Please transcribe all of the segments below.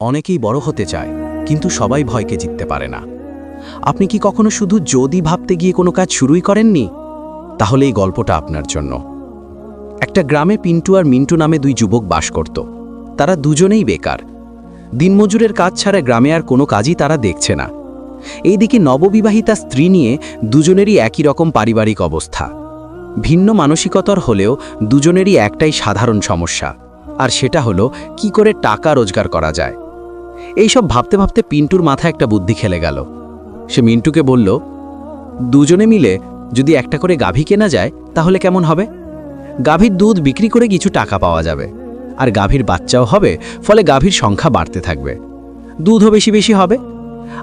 অনেকেই বড় হতে চায়, কিন্তু সবাই ভয়কে জিততে পারে না। আপনি কি কখনো শুধু যদি ভাবতে গিয়ে কোনো কাজ শুরুই করেননি? তাহলে এই গল্পটা আপনার জন্য। একটা গ্রামে পিন্টু আর মিন্টু নামে দুই যুবক বাস করত। তারা দুজনেই বেকার। দিনমজুরের কাজ ছাড়া গ্রামে আর কোনো কাজই তারা দেখছে না। এইদিকে নববিবাহিতা স্ত্রী নিয়ে দুজনেরই একই রকম পারিবারিক অবস্থা। ভিন্ন মানসিকতার হলেও দুজনেরই একটাই সাধারণ সমস্যা, আর সেটা হলো, কি করে টাকা রোজগার করা যায়। এইসব ভাবতে ভাবতে পিন্টুর মাথায় একটা বুদ্ধি খেলে গেল। সে মিন্টুকে বলল, দুজনে মিলে যদি একটা করে গাভী কেনা যায়, তাহলে কেমন হবে? গাভীর দুধ বিক্রি করে কিছু টাকা পাওয়া যাবে। আর গাভীর বাচ্চাও হবে, ফলে গাভীর সংখ্যা বাড়তে থাকবে। দুধও বেশি বেশি হবে।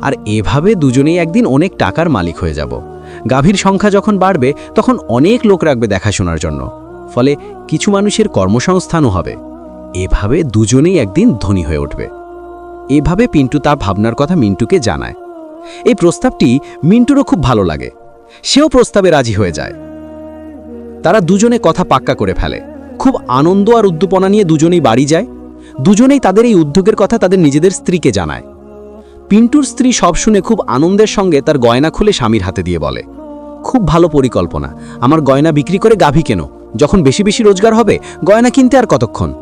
আর এভাবে দুজনেই একদিন অনেক টাকার মালিক হয়ে যাব। গাভীর সংখ্যা যখন বাড়বে, তখন অনেক লোক রাখবে দেখাশোনার জন্য। ফলে কিছু মানুষের কর্মসংস্থানও হবে। এভাবে দুজনেই একদিন ধনী হয়ে উঠবে। এভাবে পিন্টু তার ভাবনার কথা মিন্টুকে জানায়। এই প্রস্তাবটি মিন্টুরও খুব ভালো লাগে। সেও প্রস্তাবে রাজি হয়ে যায়। তারা দুজনে কথা পাক্কা করে ফেলে। খুব আনন্দ আর উদ্দীপনা নিয়ে দুজনেই বাড়ি যায়। দুজনেই তাদের এই উদ্যোগের কথা তাদের নিজেদের স্ত্রীকে জানায়। পিন্টুর স্ত্রী সব শুনে খুব আনন্দের সঙ্গে তার গয়না খুলে স্বামীর হাতে দিয়ে বলে, খুব ভালো পরিকল্পনা। আমার গয়না বিক্রি করে গাভী কেন? যখন বেশি বেশি রোজগার হবে, গয়না কিনতে আর কতক্ষণ?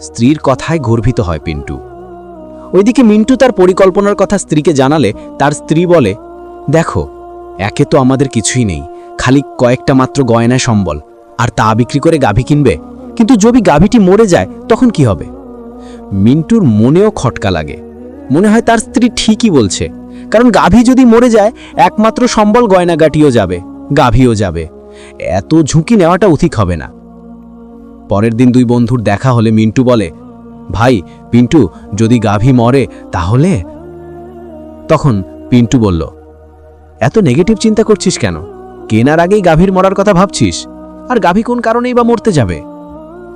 স্ত্রীর কথায় গর্বিত হয় পিন্টু। ওইদিকে মিন্টু তার পরিকল্পনার কথা স্ত্রীকে জানালে তার স্ত্রী বলে, দেখো, একে তো আমাদের কিছুই নেই, খালি কয়েকটা মাত্র গয়না সম্বল, আর তা বিক্রি করে গাভী কিনবে। কিন্তু যদি গাভীটি মরে যায়, তখন কি হবে? মিন্টুর মনেও খটকা লাগে। মনে হয় তার স্ত্রী ঠিকই বলছে, কারণ গাভী যদি মরে যায়, একমাত্র সম্বল গয়নাগাটিও যাবে, গাভীও যাবে। এত ঝুঁকি নেওয়াটা উচিত হবে না। পরের দিন দুই বন্ধুর দেখা হলে মিন্টু বলে ভাই, পিন্টু, যদি গাভী মরে, তাহলে? তখন পিন্টু বলল, এত নেগেটিভ চিন্তা করছিস কেন? কেনার আগেই গাভীর মরার কথা ভাবছিস? আর গাভী কোন কারণেই বা মরতে যাবে?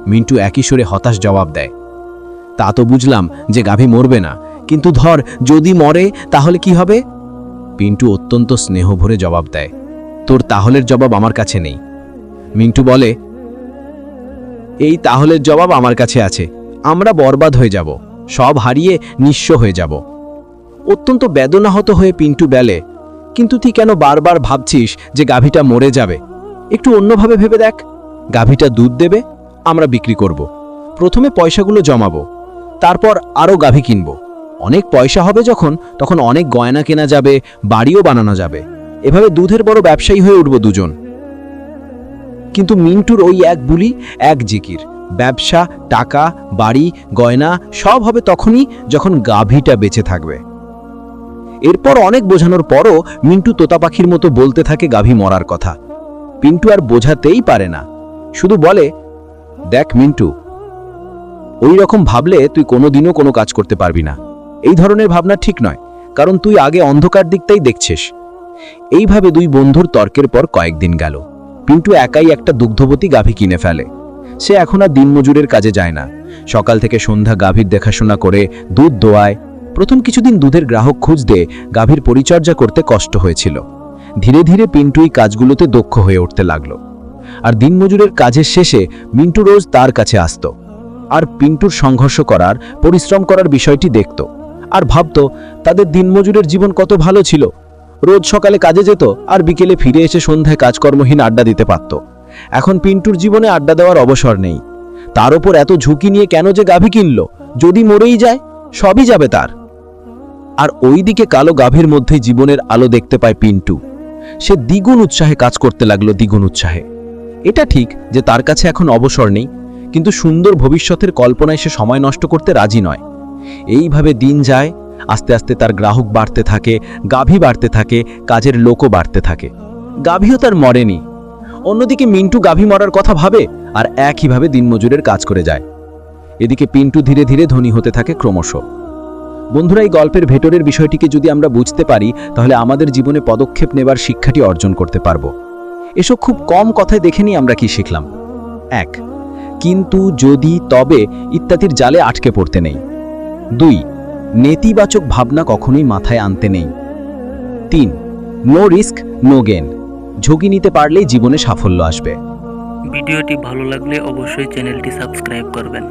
মিন্টু একই সুরে হতাশ জবাব দেয়, তা তো বুঝলাম যে গাভী মরবে না, কিন্তু ধর, যদি মরে, তাহলে কি হবে? পিন্টু অত্যন্ত স্নেহ ভরে জবাব দেয়, তোর তাহলের জবাব আমার কাছে নেই। মিন্টু বলে, এই তাহলের জবাব আমার কাছে আছে। আমরা বরবাদ হয়ে যাব, সব হারিয়ে নিঃস্ব হয়ে যাব। অত্যন্ত বেদনাহত হয়ে পিন্টু বেলে, কিন্তু তুই কেন বারবার ভাবছিস যে গাভীটা মরে যাবে? একটু অন্যভাবে ভেবে দেখ। গাভীটা দুধ দেবে, আমরা বিক্রি করব। প্রথমে পয়সাগুলো জমাবো, তারপর আরও গাভী কিনব। অনেক পয়সা হবে যখন, তখন অনেক গয়না কেনা যাবে, বাড়িও বানানো যাবে। এভাবে দুধের বড় ব্যবসায়ী হয়ে উঠব দুজন। কিন্তু মিন্টুর ওই এক বুলি, এক জিকির। ব্যবসা, টাকা, বাড়ি, গয়না, সব হবে তখনই যখন গাভীটা বেঁচে থাকবে। এরপর অনেক বোঝানোর পরও মিন্টু তোতা পাখির মতো বলতে থাকে গাভী মরার কথা। পিন্টু আর বোঝাতেই পারে না। শুধু বলে, দেখ মিন্টু, ওই রকম ভাবলে তুই কোনোদিনও কোনো কাজ করতে পারবি না। এই ধরনের ভাবনা ঠিক নয়, কারণ তুই আগে অন্ধকার দিকটাই দেখছিস। এইভাবে দুই বন্ধুর তর্কের পর কয়েকদিন গেল। পিন্টু একাই একটা দুগ্ধবতী গাভী কিনে ফেলে। সে এখন আর দিনমজুরের কাজে যায় না। সকাল থেকে সন্ধ্যা গাভীর দেখাশোনা করে দুধ দোয়ায়। প্রথম কিছুদিন দুধের গ্রাহক খুঁজতে গাভীর পরিচর্যা করতে কষ্ট হয়েছিল। ধীরে ধীরে পিন্টু এই কাজগুলোতে দক্ষ হয়ে উঠতে লাগল। আর দিনমজুরের কাজের শেষে মিন্টু রোজ তার কাছে আসত। আর পিন্টুর সংঘর্ষ করার, পরিশ্রম করার বিষয়টি দেখত। আর ভাবত, তাদের দিনমজুরের জীবন কত ভালো ছিল। রোজ সকালে কাজে যেত আর বিকেলে ফিরে এসে সন্ধ্যায় কাজকর্মহীন আড্ডা দিতে পারত। এখন পিন্টুর জীবনে আড্ডা দেওয়ার অবসর নেই। তার ওপর এত ঝুঁকি নিয়ে কেন যে গাভী কিনল? যদি মরেই যায়, সবই যাবে তার। আর ওইদিকে কালো গাভীর মধ্যে জীবনের আলো দেখতে পায় পিন্টু। সে দ্বিগুণ উৎসাহে কাজ করতে লাগল দ্বিগুণ উৎসাহে। এটা ঠিক যে তার কাছে এখন অবসর নেই, কিন্তু সুন্দর ভবিষ্যতের কল্পনায় সে সময় নষ্ট করতে রাজি নয়। এইভাবে দিন যায়, আস্তে আস্তে তার গ্রাহক বাড়তে থাকে, গাভী বাড়তে থাকে, কাজের লোকও বাড়তে থাকে। গাভীও তার মরেনি। অন্যদিকে মিন্টু গাভী মরার কথা ভাবে আর একইভাবে দিনমজুরের কাজ করে যায়। এদিকে পিন্টু ধীরে ধীরে ধনী হতে থাকে ক্রমশ। বন্ধুরা, এই গল্পের ভেতরের বিষয়টিকে যদি আমরা বুঝতে পারি, তাহলে আমাদের জীবনে পদক্ষেপ নেবার শিক্ষাটি অর্জন করতে পারব। এসব খুব কম কথায় দেখে নিই আমরা কি শিখলাম? এক, কিন্তু যদি, তবে ইত্যাদির জালে আটকে পড়তে নেই। দুই, নেতিবাচক ভাবনা কখনোই মাথায় আনতে নেই। তিন, নো রিস্ক, নো গেন ঝুঁকি নিতে পারলেই জীবনে সাফল্য আসবে। ভিডিওটি ভালো লাগলে অবশ্যই চ্যানেলটি সাবস্ক্রাইব করবেন।